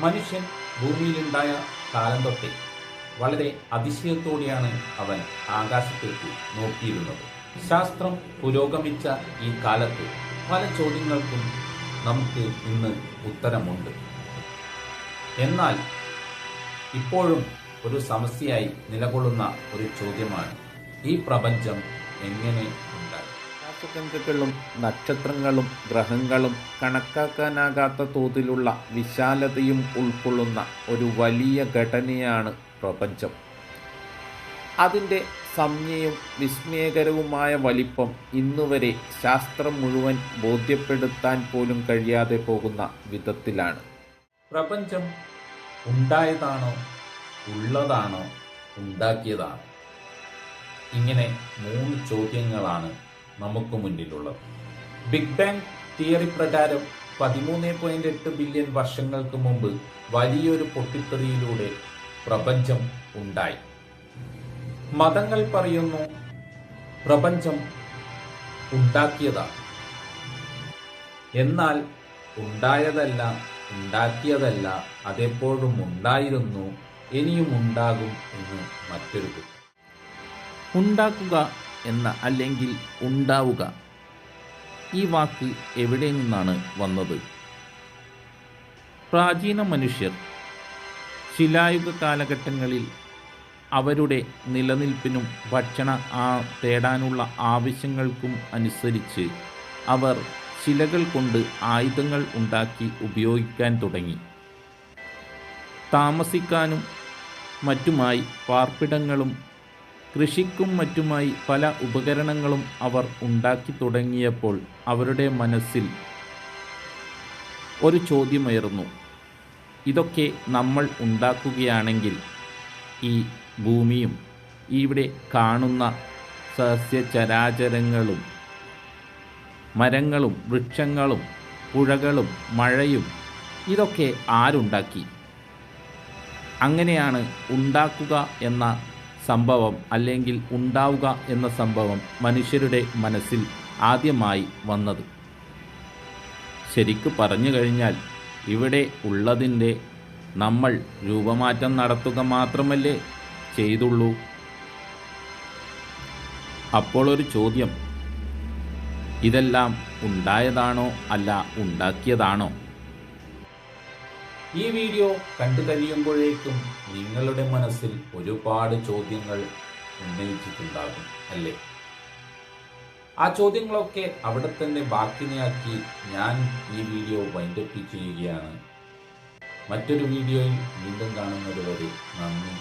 മനുഷ്യൻ ഭൂമിയിലുണ്ടായ കാലം തൊട്ടേ വളരെ അതിശയത്തോടെയാണ് അവൻ ആകാശത്തേക്ക് നോക്കിയിരുന്നത്. ശാസ്ത്രം പുരോഗമിച്ച ഈ കാലത്ത് പല ചോദ്യങ്ങൾക്കും നമുക്ക് ഇന്ന് ഉത്തരമുണ്ട്. എന്നാൽ ഇപ്പോഴും ഒരു സമസ്യയായി നിലകൊള്ളുന്ന ഒരു ചോദ്യമാണ് ഈ പ്രപഞ്ചം എങ്ങനെ ആകാശഗംഗകളും നക്ഷത്രങ്ങളും ഗ്രഹങ്ങളും കണക്കാക്കാനാകാത്ത തോതിലുള്ള വിശാലതയും ഉൾക്കൊള്ളുന്ന ഒരു വലിയ ഘടനയാണ് പ്രപഞ്ചം. അതിന്റെ സംജ്ഞയും വിസ്മയകരവുമായ വലിപ്പം ഇന്നുവരെ ശാസ്ത്രം മുഴുവൻ ബോധ്യപ്പെടുത്താൻ പോലും കഴിയാതെ പോകുന്ന വിധത്തിലാണ്. പ്രപഞ്ചം ഉണ്ടായതാണോ ഉള്ളതാണോ ഉണ്ടാക്കിയതാണോ? ഇങ്ങനെ മൂന്ന് ചോദ്യങ്ങളാണ് നമുക്ക് മുന്നിലുള്ളത്. ബിഗ് ബാങ് തിയറി പ്രകാരം പതിമൂന്ന് പോയിന്റ് എട്ട് ബില്യൺ വർഷങ്ങൾക്ക് മുമ്പ് വലിയൊരു പൊട്ടിത്തെറിയിലൂടെ പ്രപഞ്ചം ഉണ്ടായി. മതങ്ങൾ പറയുന്നു പ്രപഞ്ചം ഉണ്ടാക്കിയതാണ്. എന്നാൽ ഉണ്ടായതല്ല ഉണ്ടാക്കിയതല്ല അതെപ്പോഴും ഉണ്ടായിരുന്നു ഇനിയും ഉണ്ടാകും എന്ന് മറ്റൊരു ഉണ്ടാക്കുക എന്ന അല്ലെങ്കിൽ ഉണ്ടാവുക. ഈ വാക്ക് എവിടെ നിന്നാണ് വന്നത്? പ്രാചീന മനുഷ്യർ ശിലായുഗ കാലഘട്ടങ്ങളിൽ അവരുടെ നിലനിൽപ്പിനും ഭക്ഷണ ആ തേടാനുള്ള ആവശ്യങ്ങൾക്കും അനുസരിച്ച് അവർ ശിലകൾ കൊണ്ട് ആയുധങ്ങൾ ഉണ്ടാക്കി ഉപയോഗിക്കാൻ തുടങ്ങി. താമസിക്കാനും മറ്റുമായി പാർപ്പിടങ്ങളും കൃഷിക്കും മറ്റുമായി പല ഉപകരണങ്ങളും അവർ ഉണ്ടാക്കി തുടങ്ങിയപ്പോൾ അവരുടെ മനസ്സിൽ ഒരു ചോദ്യമുയർന്നു. ഇതൊക്കെ നമ്മൾ ഉണ്ടാക്കുകയാണെങ്കിൽ ഈ ഭൂമിയും ഇവിടെ കാണുന്ന സസ്യചരാചരങ്ങളും മരങ്ങളും വൃക്ഷങ്ങളും പുഴകളും മഴയും ഇതൊക്കെ ആരുണ്ടാക്കി? അങ്ങനെയാണ് ഉണ്ടാക്കുക എന്ന സംഭവം അല്ലെങ്കിൽ ഉണ്ടാവുക എന്ന സംഭവം മനുഷ്യരുടെ മനസ്സിൽ ആദ്യമായി വന്നത്. ശരിക്കു പറഞ്ഞു കഴിഞ്ഞാൽ ഇവിടെ ഉള്ളതിന്റെ നമ്മൾ രൂപമാറ്റം നടത്തുക മാത്രമല്ലേ ചെയ്തുള്ളൂ. അപ്പോൾ ഒരു ചോദ്യം ഇതെല്ലാം ഉണ്ടായതാണോ അല്ല ഉണ്ടാക്കിയതാണോ? ഈ വീഡിയോ കണ്ടു കഴിയുമ്പോഴേക്കും നിങ്ങളുടെ മനസ്സിൽ ഒരുപാട് ചോദ്യങ്ങൾ ഉന്നയിച്ചിട്ടുണ്ടാകും അല്ലേ? ആ ചോദ്യങ്ങളൊക്കെ അവിടെ തന്നെ ബാക്കിനെയാക്കി ഞാൻ ഈ വീഡിയോ വൈൻഡപ്പ് ചെയ്യുകയാണ്. മറ്റൊരു വീഡിയോയിൽ വീണ്ടും കാണുന്നത് വരെ നന്ദി